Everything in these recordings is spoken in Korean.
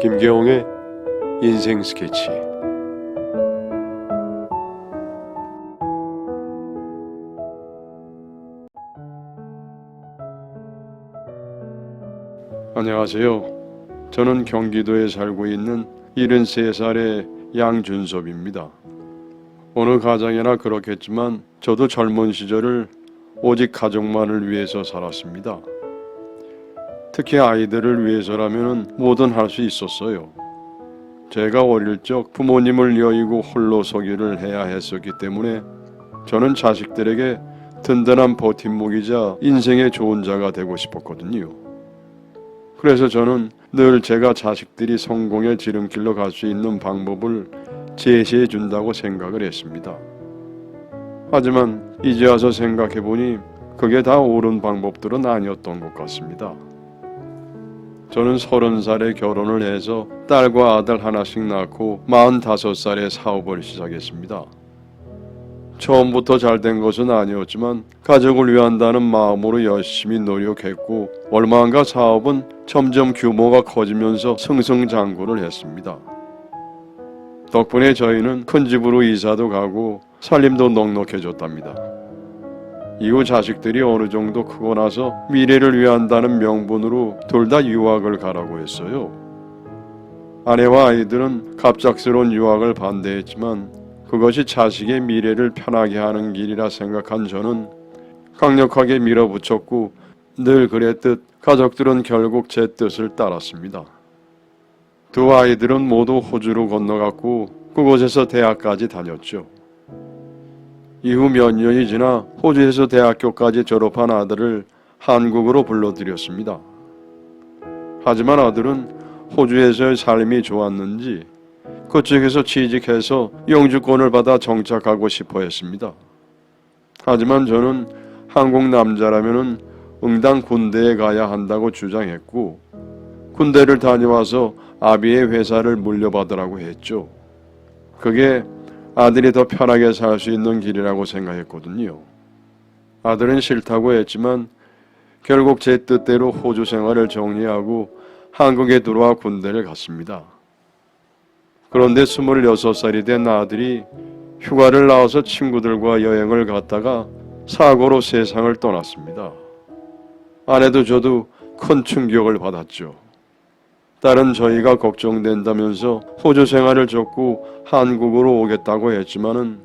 김계홍의 인생 스케치 안녕하세요. 저는 경기도에 살고 있는 73살의 양준섭입니다. 어느 가정이나 그렇겠지만 저도 젊은 시절을 오직 가족만을 위해서 살았습니다. 특히 아이들을 위해서라면 뭐든 할 수 있었어요. 제가 어릴 적 부모님을 여의고 홀로 서기를 해야 했었기 때문에 저는 자식들에게 든든한 버팀목이자 인생의 좋은 자가 되고 싶었거든요. 그래서 저는 늘 제가 자식들이 성공의 지름길로 갈 수 있는 방법을 제시해 준다고 생각을 했습니다. 하지만 이제 와서 생각해 보니 그게 다 옳은 방법들은 아니었던 것 같습니다. 저는 서른 살에 결혼을 해서 딸과 아들 하나씩 낳고 마흔다섯 살에 사업을 시작했습니다. 처음부터 잘 된 것은 아니었지만 가족을 위한다는 마음으로 열심히 노력했고 얼마 안가 사업은 점점 규모가 커지면서 승승장구를 했습니다. 덕분에 저희는 큰 집으로 이사도 가고 살림도 넉넉해졌답니다. 이후 자식들이 어느 정도 크고 나서 미래를 위한다는 명분으로 둘 다 유학을 가라고 했어요. 아내와 아이들은 갑작스러운 유학을 반대했지만 그것이 자식의 미래를 편하게 하는 길이라 생각한 저는 강력하게 밀어붙였고 늘 그랬듯 가족들은 결국 제 뜻을 따랐습니다. 두 아이들은 모두 호주로 건너갔고 그곳에서 대학까지 다녔죠. 이후 몇 년이 지나 호주에서 대학교까지 졸업한 아들을 한국으로 불러들였습니다. 하지만 아들은 호주에서의 삶이 좋았는지 그쪽에서 취직해서 영주권을 받아 정착하고 싶어 했습니다. 하지만 저는 한국 남자라면은 응당 군대에 가야 한다고 주장했고 군대를 다녀와서 아비의 회사를 물려받으라고 했죠. 그게 아들이 더 편하게 살 수 있는 길이라고 생각했거든요. 아들은 싫다고 했지만 결국 제 뜻대로 호주 생활을 정리하고 한국에 들어와 군대를 갔습니다. 그런데 26살이 된 아들이 휴가를 나와서 친구들과 여행을 갔다가 사고로 세상을 떠났습니다. 아내도 저도 큰 충격을 받았죠. 딸은 저희가 걱정된다면서 호주 생활을 접고 한국으로 오겠다고 했지만은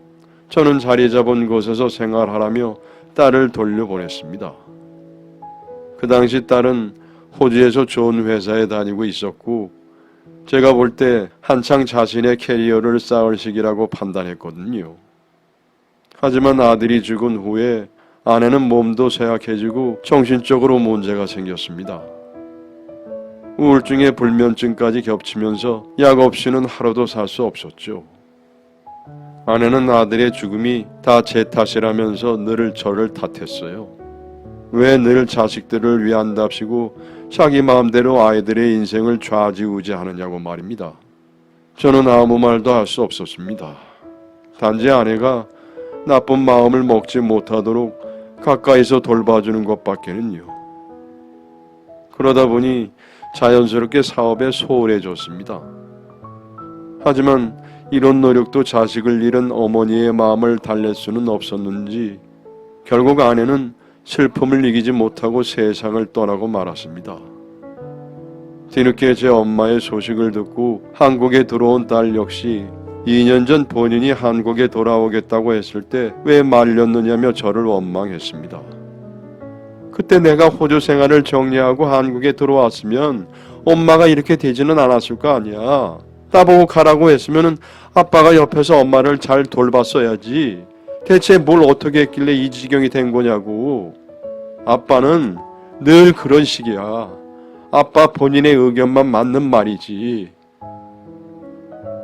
저는 자리 잡은 곳에서 생활하라며 딸을 돌려보냈습니다. 그 당시 딸은 호주에서 좋은 회사에 다니고 있었고 제가 볼 때 한창 자신의 캐리어를 쌓을 시기라고 판단했거든요. 하지만 아들이 죽은 후에 아내는 몸도 쇠약해지고 정신적으로 문제가 생겼습니다. 우울증에 불면증까지 겹치면서 약 없이는 하루도 살 수 없었죠. 아내는 아들의 죽음이 다 제 탓이라면서 늘 저를 탓했어요. 왜 늘 자식들을 위한답시고 자기 마음대로 아이들의 인생을 좌지우지하느냐고 말입니다. 저는 아무 말도 할 수 없었습니다. 단지 아내가 나쁜 마음을 먹지 못하도록 가까이서 돌봐주는 것밖에는요. 그러다 보니 자연스럽게 사업에 소홀해졌습니다. 하지만 이런 노력도 자식을 잃은 어머니의 마음을 달랠 수는 없었는지 결국 아내는 슬픔을 이기지 못하고 세상을 떠나고 말았습니다. 뒤늦게 제 엄마의 소식을 듣고 한국에 들어온 딸 역시 2년 전 본인이 한국에 돌아오겠다고 했을 때 왜 말렸느냐며 저를 원망했습니다. 그때 내가 호주 생활을 정리하고 한국에 들어왔으면 엄마가 이렇게 되지는 않았을 거 아니야. 나보고 가라고 했으면 아빠가 옆에서 엄마를 잘 돌봤어야지. 대체 뭘 어떻게 했길래 이 지경이 된 거냐고. 아빠는 늘 그런 식이야. 아빠 본인의 의견만 맞는 말이지.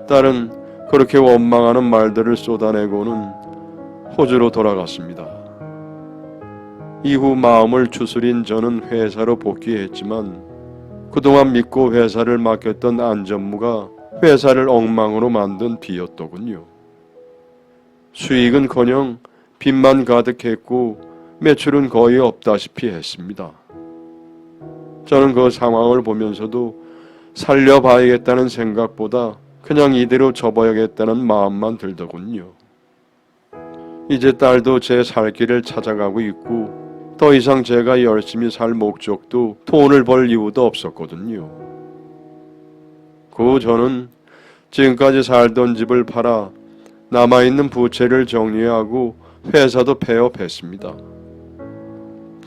딸은 그렇게 원망하는 말들을 쏟아내고는 호주로 돌아갔습니다. 이후 마음을 추스린 저는 회사로 복귀했지만 그동안 믿고 회사를 맡겼던 안전무가 회사를 엉망으로 만든 비였더군요. 수익은커녕 빚만 가득했고 매출은 거의 없다시피 했습니다. 저는 그 상황을 보면서도 살려봐야겠다는 생각보다 그냥 이대로 접어야겠다는 마음만 들더군요. 이제 딸도 제 살 길을 찾아가고 있고 더 이상 제가 열심히 살 목적도 돈을 벌 이유도 없었거든요. 그후 저는 지금까지 살던 집을 팔아 남아있는 부채를 정리하고 회사도 폐업했습니다.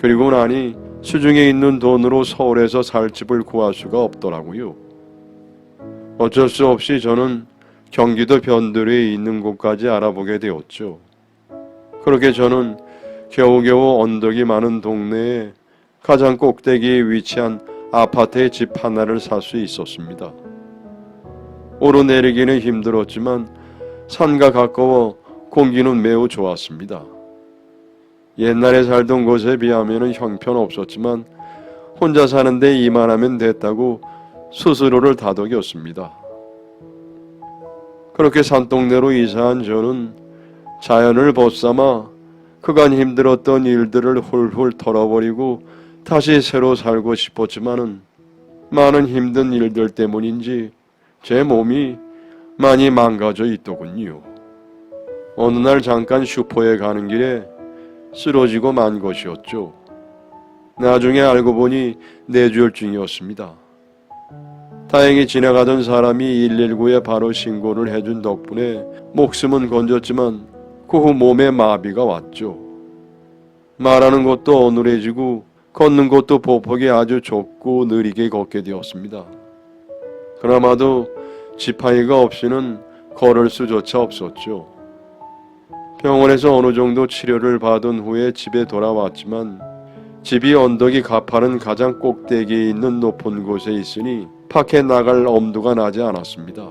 그리고 나니 수중에 있는 돈으로 서울에서 살 집을 구할 수가 없더라고요. 어쩔 수 없이 저는 경기도 변두리에 있는 곳까지 알아보게 되었죠. 그렇게 저는 겨우겨우 언덕이 많은 동네에 가장 꼭대기에 위치한 아파트의 집 하나를 살 수 있었습니다. 오르내리기는 힘들었지만 산과 가까워 공기는 매우 좋았습니다. 옛날에 살던 곳에 비하면 형편없었지만 혼자 사는데 이만하면 됐다고 스스로를 다독였습니다. 그렇게 산동네로 이사한 저는 자연을 벗삼아 그간 힘들었던 일들을 훌훌 털어버리고 다시 새로 살고 싶었지만은 많은 힘든 일들 때문인지 제 몸이 많이 망가져 있더군요. 어느 날 잠깐 슈퍼에 가는 길에 쓰러지고 만 것이었죠. 나중에 알고 보니 뇌졸중이었습니다. 다행히 지나가던 사람이 119에 바로 신고를 해준 덕분에 목숨은 건졌지만 그 후 몸에 마비가 왔죠. 말하는 것도 어눌해지고 걷는 것도 보폭이 아주 좁고 느리게 걷게 되었습니다. 그나마도 지팡이가 없이는 걸을 수조차 없었죠. 병원에서 어느 정도 치료를 받은 후에 집에 돌아왔지만 집이 언덕이 가파른 가장 꼭대기에 있는 높은 곳에 있으니 밖에 나갈 엄두가 나지 않았습니다.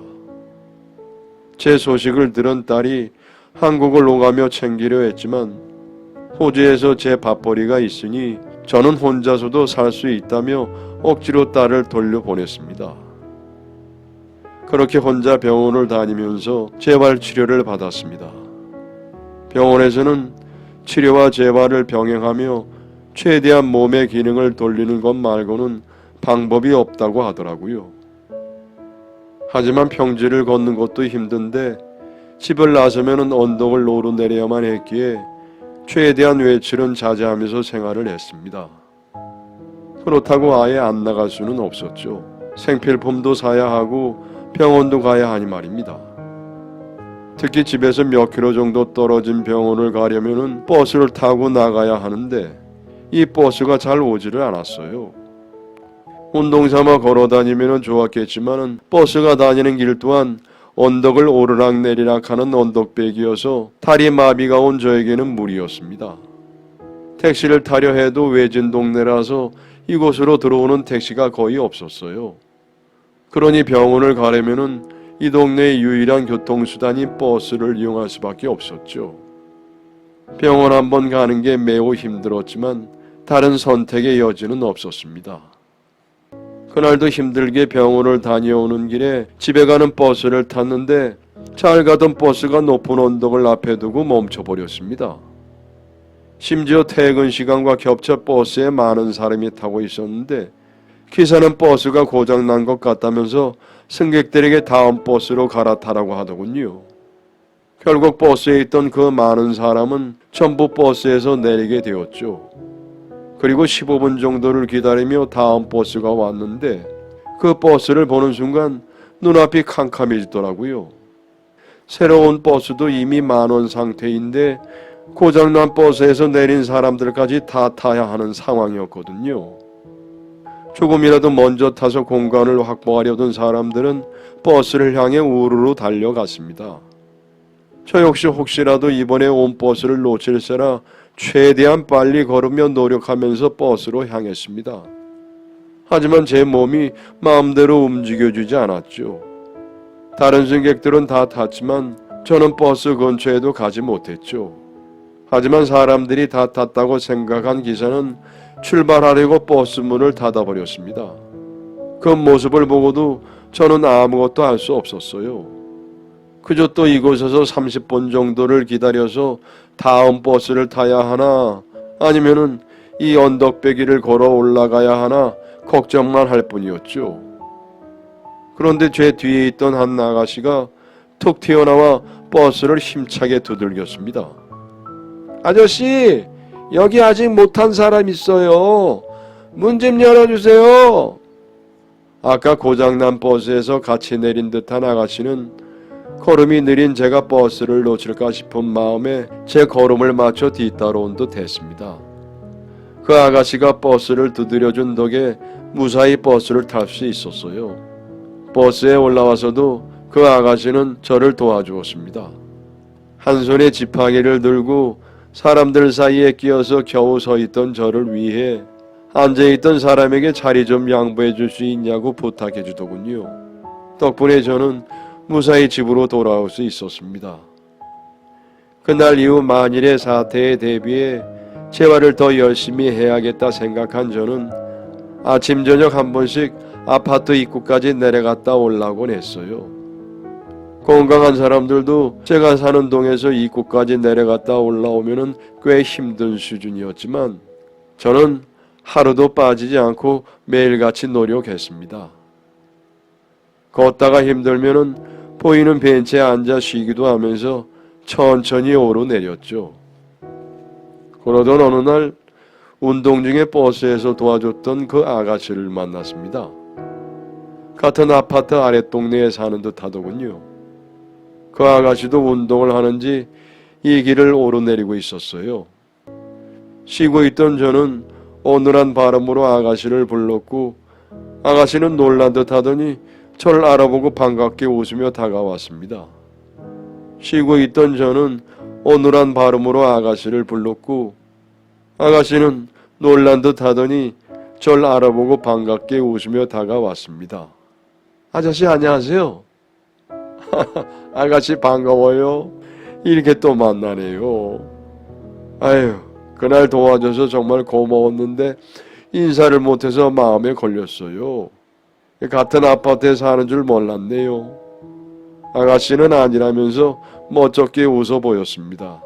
제 소식을 들은 딸이 한국을 오가며 챙기려 했지만 호주에서 제 밥벌이가 있으니 저는 혼자서도 살 수 있다며 억지로 딸을 돌려보냈습니다. 그렇게 혼자 병원을 다니면서 재활 치료를 받았습니다. 병원에서는 치료와 재활을 병행하며 최대한 몸의 기능을 돌리는 것 말고는 방법이 없다고 하더라고요. 하지만 평지를 걷는 것도 힘든데 집을 나서면은 언덕을 오르내려야만 했기에 최대한 외출은 자제하면서 생활을 했습니다. 그렇다고 아예 안 나갈 수는 없었죠. 생필품도 사야 하고 병원도 가야 하니 말입니다. 특히 집에서 몇 킬로 정도 떨어진 병원을 가려면은 버스를 타고 나가야 하는데 이 버스가 잘 오지를 않았어요. 운동 삼아 걸어 다니면 좋았겠지만은 버스가 다니는 길 또한 언덕을 오르락 내리락 하는 언덕백이어서 다리 마비가 온 저에게는 무리였습니다. 택시를 타려 해도 외진 동네라서 이곳으로 들어오는 택시가 거의 없었어요. 그러니 병원을 가려면은 이 동네의 유일한 교통수단이 버스를 이용할 수밖에 없었죠. 병원 한번 가는 게 매우 힘들었지만 다른 선택의 여지는 없었습니다. 그날도 힘들게 병원을 다녀오는 길에 집에 가는 버스를 탔는데 잘 가던 버스가 높은 언덕을 앞에 두고 멈춰버렸습니다. 심지어 퇴근 시간과 겹쳐 버스에 많은 사람이 타고 있었는데 기사는 버스가 고장난 것 같다면서 승객들에게 다음 버스로 갈아타라고 하더군요. 결국 버스에 있던 그 많은 사람은 전부 버스에서 내리게 되었죠. 그리고 15분 정도를 기다리며 다음 버스가 왔는데 그 버스를 보는 순간 눈앞이 캄캄해지더라고요. 새로운 버스도 이미 만원 상태인데 고장난 버스에서 내린 사람들까지 다 타야 하는 상황이었거든요. 조금이라도 먼저 타서 공간을 확보하려던 사람들은 버스를 향해 우르르 달려갔습니다. 저 역시 혹시라도 이번에 온 버스를 놓칠세라 최대한 빨리 걸으며 노력하면서 버스로 향했습니다. 하지만 제 몸이 마음대로 움직여주지 않았죠. 다른 승객들은 다 탔지만 저는 버스 근처에도 가지 못했죠. 하지만 사람들이 다 탔다고 생각한 기사는 출발하려고 버스 문을 닫아버렸습니다. 그 모습을 보고도 저는 아무것도 할 수 없었어요. 그저 또 이곳에서 30분 정도를 기다려서 다음 버스를 타야 하나 아니면은 이 언덕배기를 걸어 올라가야 하나 걱정만 할 뿐이었죠. 그런데 제 뒤에 있던 한 아가씨가 툭 튀어나와 버스를 힘차게 두들겼습니다. 아저씨, 여기 아직 못한 사람 있어요. 문 좀 열어주세요. 아까 고장난 버스에서 같이 내린 듯한 아가씨는 걸음이 느린 제가 버스를 놓칠까 싶은 마음에 제 걸음을 맞춰 뒤따라온 듯 했습니다. 그 아가씨가 버스를 두드려준 덕에 무사히 버스를 탈 수 있었어요. 버스에 올라와서도 그 아가씨는 저를 도와주었습니다. 한 손에 지팡이를 들고 사람들 사이에 끼어서 겨우 서 있던 저를 위해 앉아있던 사람에게 자리 좀 양보해 줄 수 있냐고 부탁해 주더군요. 덕분에 저는 무사히 집으로 돌아올 수 있었습니다. 그날 이후 만일의 사태에 대비해 재활을 더 열심히 해야겠다 생각한 저는 아침 저녁 한 번씩 아파트 입구까지 내려갔다 올라곤 했어요. 건강한 사람들도 제가 사는 동에서 입구까지 내려갔다 올라오면은 꽤 힘든 수준이었지만 저는 하루도 빠지지 않고 매일같이 노력했습니다. 걷다가 힘들면은 보이는 벤치에 앉아 쉬기도 하면서 천천히 오르내렸죠. 그러던 어느 날 운동 중에 버스에서 도와줬던 그 아가씨를 만났습니다. 같은 아파트 아랫동네에 사는 듯 하더군요. 그 아가씨도 운동을 하는지 이 길을 오르내리고 있었어요. 쉬고 있던 저는 어눌한 발음으로 아가씨를 불렀고 아가씨는 놀란 듯 하더니 저를 알아보고 반갑게 웃으며 다가왔습니다. 쉬고 있던 저는 어눌한 발음으로 아가씨를 불렀고 아가씨는 놀란 듯 하더니 절 알아보고 반갑게 웃으며 다가왔습니다. 아저씨 안녕하세요. 아가씨 반가워요. 이렇게 또 만나네요. 아유, 그날 도와줘서 정말 고마웠는데 인사를 못해서 마음에 걸렸어요. 같은 아파트에 사는 줄 몰랐네요. 아가씨는 아니라면서 멋쩍게 웃어 보였습니다.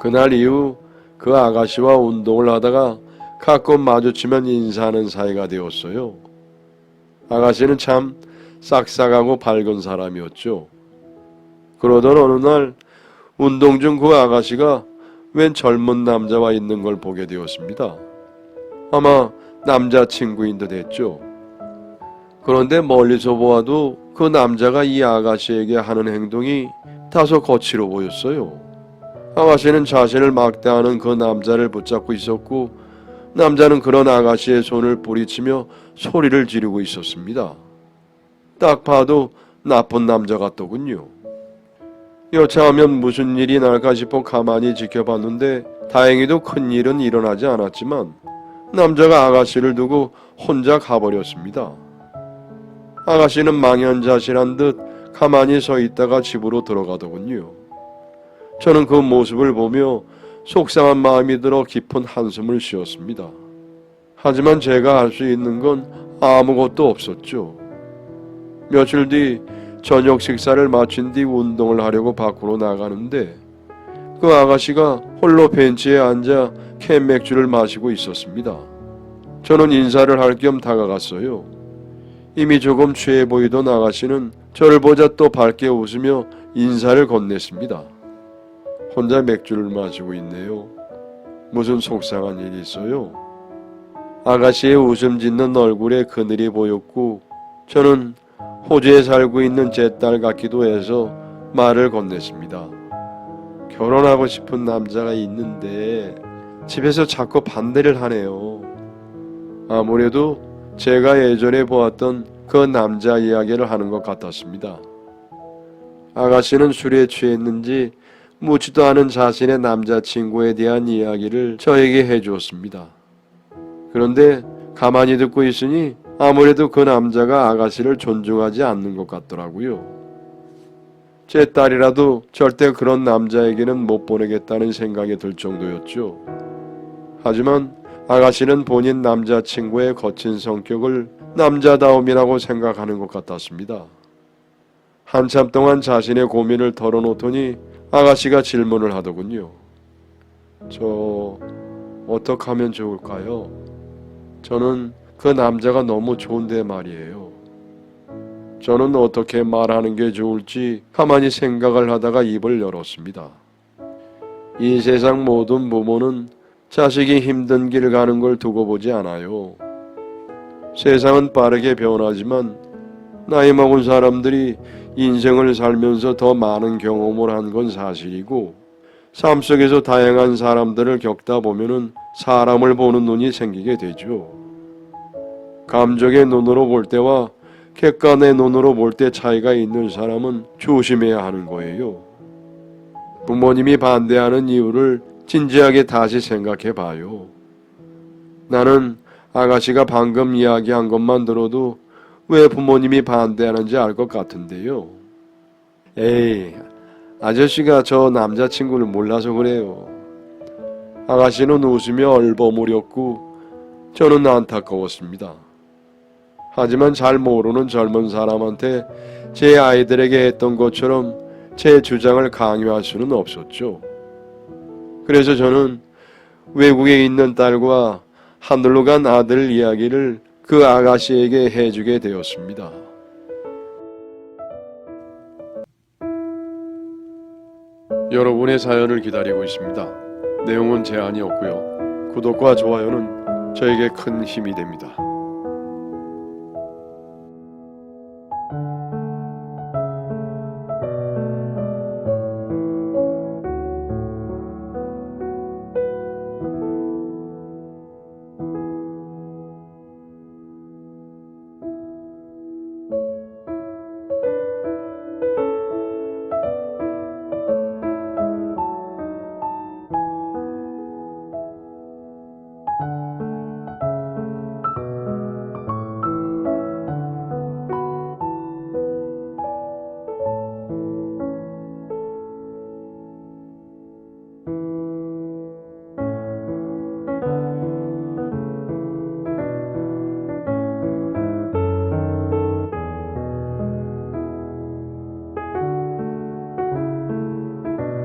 그날 이후 그 아가씨와 운동을 하다가 가끔 마주치면 인사하는 사이가 되었어요. 아가씨는 참 싹싹하고 밝은 사람이었죠. 그러던 어느 날 운동 중 그 아가씨가 웬 젊은 남자와 있는 걸 보게 되었습니다. 아마 남자친구인 듯 했죠. 그런데 멀리서 보아도 그 남자가 이 아가씨에게 하는 행동이 다소 거칠어 보였어요. 아가씨는 자신을 막대하는 그 남자를 붙잡고 있었고 남자는 그런 아가씨의 손을 뿌리치며 소리를 지르고 있었습니다. 딱 봐도 나쁜 남자 같더군요. 여차하면 무슨 일이 날까 싶어 가만히 지켜봤는데 다행히도 큰 일은 일어나지 않았지만 남자가 아가씨를 두고 혼자 가버렸습니다. 아가씨는 망연자실한 듯 가만히 서 있다가 집으로 들어가더군요. 저는 그 모습을 보며 속상한 마음이 들어 깊은 한숨을 쉬었습니다. 하지만 제가 할 수 있는 건 아무것도 없었죠. 며칠 뒤 저녁 식사를 마친 뒤 운동을 하려고 밖으로 나가는데 그 아가씨가 홀로 벤치에 앉아 캔 맥주를 마시고 있었습니다. 저는 인사를 할 겸 다가갔어요. 이미 조금 취해 보이던 아가씨는 저를 보자 또 밝게 웃으며 인사를 건넸습니다. 혼자 맥주를 마시고 있네요. 무슨 속상한 일이 있어요? 아가씨의 웃음 짓는 얼굴에 그늘이 보였고 저는 호주에 살고 있는 제 딸 같기도 해서 말을 건넸습니다. 결혼하고 싶은 남자가 있는데 집에서 자꾸 반대를 하네요. 아무래도 제가 예전에 보았던 그 남자 이야기를 하는 것 같았습니다. 아가씨는 술에 취했는지 묻지도 않은 자신의 남자친구에 대한 이야기를 저에게 해주었습니다. 그런데 가만히 듣고 있으니 아무래도 그 남자가 아가씨를 존중하지 않는 것 같더라고요. 제 딸이라도 절대 그런 남자에게는 못 보내겠다는 생각이 들 정도였죠. 하지만 아가씨는 본인 남자친구의 거친 성격을 남자다움이라고 생각하는 것 같았습니다. 한참 동안 자신의 고민을 털어놓더니 아가씨가 질문을 하더군요. 저 어떻게 하면 좋을까요? 저는 그 남자가 너무 좋은데 말이에요. 저는 어떻게 말하는 게 좋을지 가만히 생각을 하다가 입을 열었습니다. 이 세상 모든 부모는 자식이 힘든 길 가는 걸 두고 보지 않아요. 세상은 빠르게 변하지만 나이 먹은 사람들이 인생을 살면서 더 많은 경험을 한 건 사실이고 삶 속에서 다양한 사람들을 겪다 보면은 사람을 보는 눈이 생기게 되죠. 감정의 눈으로 볼 때와 객관의 눈으로 볼 때 차이가 있는 사람은 조심해야 하는 거예요. 부모님이 반대하는 이유를 진지하게 다시 생각해 봐요. 나는 아가씨가 방금 이야기한 것만 들어도 왜 부모님이 반대하는지 알 것 같은데요. 에이, 아저씨가 저 남자친구를 몰라서 그래요. 아가씨는 웃으며 얼버무렸고 저는 안타까웠습니다. 하지만 잘 모르는 젊은 사람한테 제 아이들에게 했던 것처럼 제 주장을 강요할 수는 없었죠. 그래서 저는 외국에 있는 딸과 하늘로 간 아들 이야기를 그 아가씨에게 해주게 되었습니다. 여러분의 사연을 기다리고 있습니다. 내용은 제한이 없고요. 구독과 좋아요는 저에게 큰 힘이 됩니다.